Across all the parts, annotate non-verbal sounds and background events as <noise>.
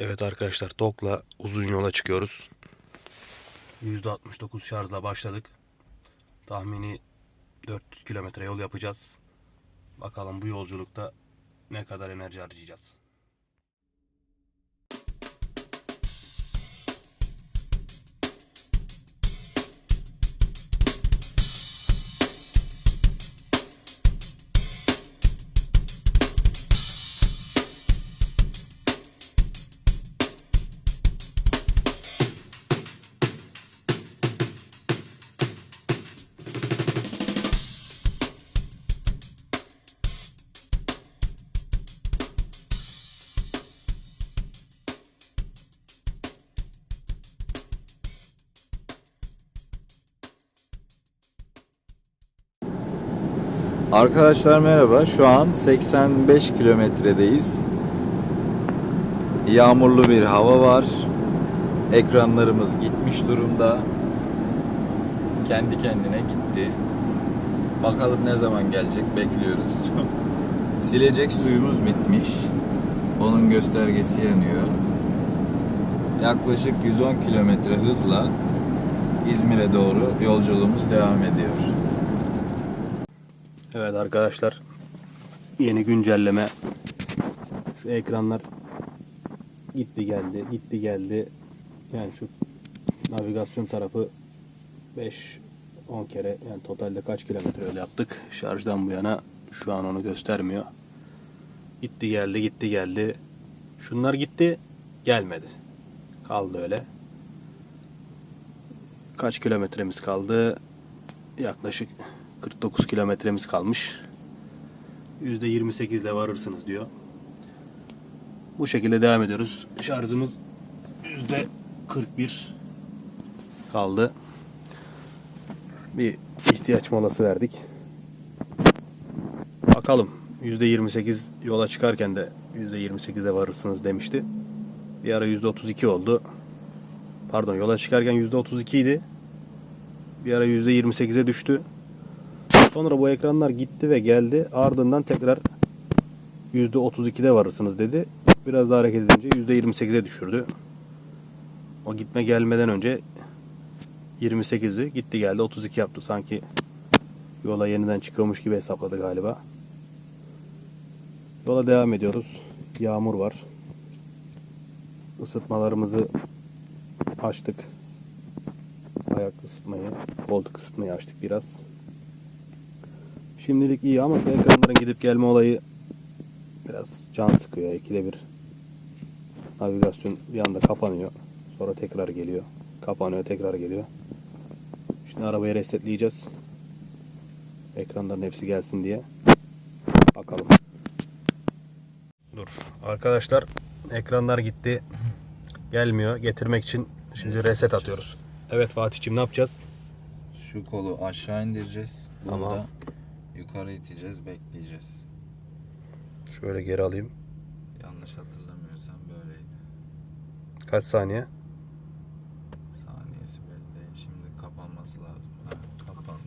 Evet arkadaşlar TOG'la uzun yola çıkıyoruz. %69 şarjla başladık. Tahmini 400 kilometre yol yapacağız. Bakalım bu yolculukta ne kadar enerji harcayacağız. Arkadaşlar merhaba. Şu an 85 kilometredeyiz. Yağmurlu bir hava var. Ekranlarımız gitmiş durumda. Kendi kendine gitti. Bakalım ne zaman gelecek bekliyoruz. <laughs> Silecek suyumuz bitmiş. Onun göstergesi yanıyor. Yaklaşık 110 kilometre hızla İzmir'e doğru yolculuğumuz devam ediyor. Evet arkadaşlar yeni güncelleme. Şu ekranlar gitti geldi gitti geldi. Yani şu navigasyon tarafı 5 10 kere yani totalde kaç kilometre öyle yaptık? Şarjdan bu yana şu an onu göstermiyor. Gitti geldi gitti geldi. Şunlar gitti gelmedi. Kaldı öyle. Kaç kilometremiz kaldı? Yaklaşık 49 kilometremiz kalmış. %28 ile varırsınız diyor. Bu şekilde devam ediyoruz. Şarjımız %41 kaldı. Bir ihtiyaç molası verdik. Bakalım %28 yola çıkarken de %28'e varırsınız demişti. Bir ara %32 oldu. Pardon yola çıkarken %32 idi. Bir ara %28'e düştü. Sonra bu ekranlar gitti ve geldi. Ardından tekrar %32'de varırsınız dedi. Biraz daha hareket edince %28'e düşürdü. O gitme gelmeden önce 28'di. Gitti geldi 32 yaptı. Sanki yola yeniden çıkıyormuş gibi hesapladı galiba. Yola devam ediyoruz. Yağmur var. Isıtmalarımızı açtık. Ayak ısıtmayı, koltuk ısıtmayı açtık biraz. Şimdilik iyi ama şu ekranların gidip gelme olayı biraz can sıkıyor. İkide bir navigasyon bir anda kapanıyor. Sonra tekrar geliyor. Kapanıyor tekrar geliyor. Şimdi arabayı resetleyeceğiz. Ekranların hepsi gelsin diye. Bakalım. Dur. Arkadaşlar ekranlar gitti. Gelmiyor. Getirmek için şimdi reset atıyoruz. Evet Fatih'ciğim ne yapacağız? Şu kolu aşağı indireceğiz. Tamam. Burada yukarı iteceğiz, bekleyeceğiz. Şöyle geri alayım. Yanlış hatırlamıyorsam böyleydi. Kaç saniye? Saniyesi belli değil. Şimdi kapanması lazım. Ha, kapandı.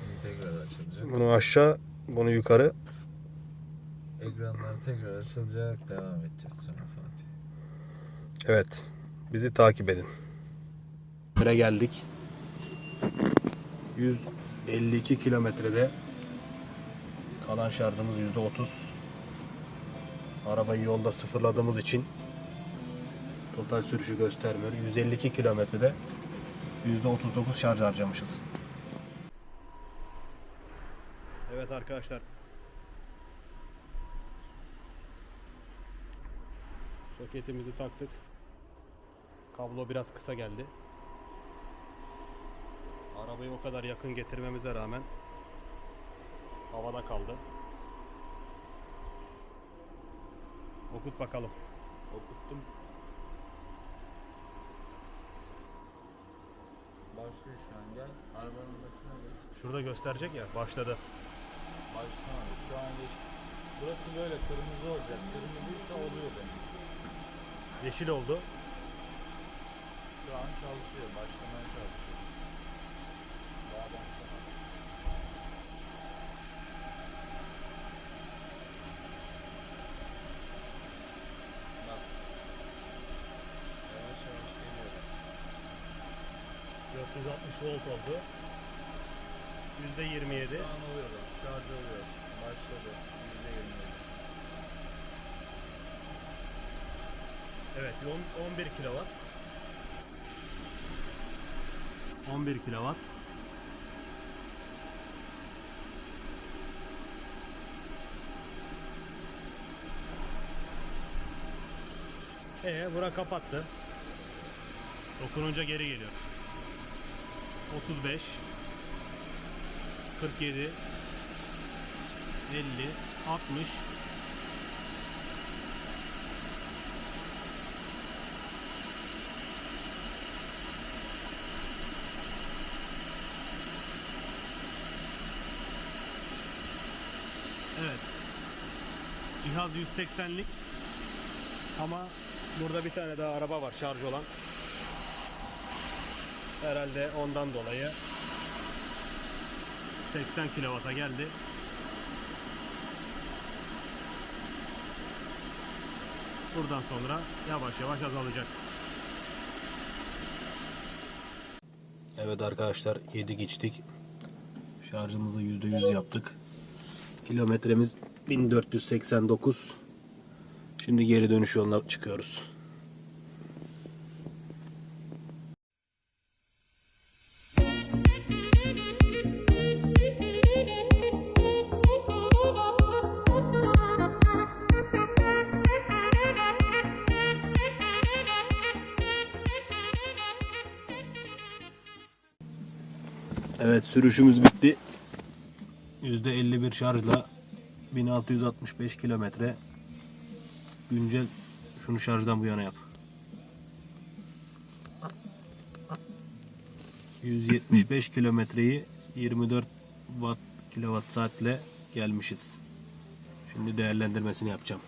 Şimdi tekrar açılacak. Bunu aşağı, bunu yukarı. Ekranlar tekrar açılacak. Devam edeceğiz sonra Fatih. Evet. Bizi takip edin. Bire geldik. 152 kilometrede kalan şarjımız %30. Arabayı yolda sıfırladığımız için total sürüşü göstermiyor. 152 kilometrede %39 şarj harcamışız. Evet arkadaşlar. Soketimizi taktık. Kablo biraz kısa geldi. Arabayı o kadar yakın getirmemize rağmen havada kaldı. Okut bakalım. Okuttum. Başlıyor şu an gel. Arabanın başına geç. Şurada gösterecek ya başladı. Başlama. Şu an geç. Burası böyle kırmızı olacak. Kırmızıysa oluyor demek. Yeşil oldu. Şu an çalışıyor. Başlamaya çalışıyor. 460 volt oldu. Yüzde 27. Şu an oluyor bak. Şarj oluyor. Başladı. Yüzde 27. Evet 11 kilowatt. 11 kilowatt. Ee, bura kapattı. Dokununca geri geliyor. 35 47 50 60 Evet. Cihaz 180'lik. Ama burada bir tane daha araba var şarj olan. Herhalde ondan dolayı 80 kilovata geldi. Buradan sonra yavaş yavaş azalacak. Evet arkadaşlar yedik içtik. Şarjımızı %100 yaptık. Kilometremiz 1489. Şimdi geri dönüş yoluna çıkıyoruz. Evet sürüşümüz bitti. %51 şarjla 1665 kilometre güncel şunu şarjdan bu yana yap. 175 kilometreyi 24 watt kilowatt saatle gelmişiz. Şimdi değerlendirmesini yapacağım.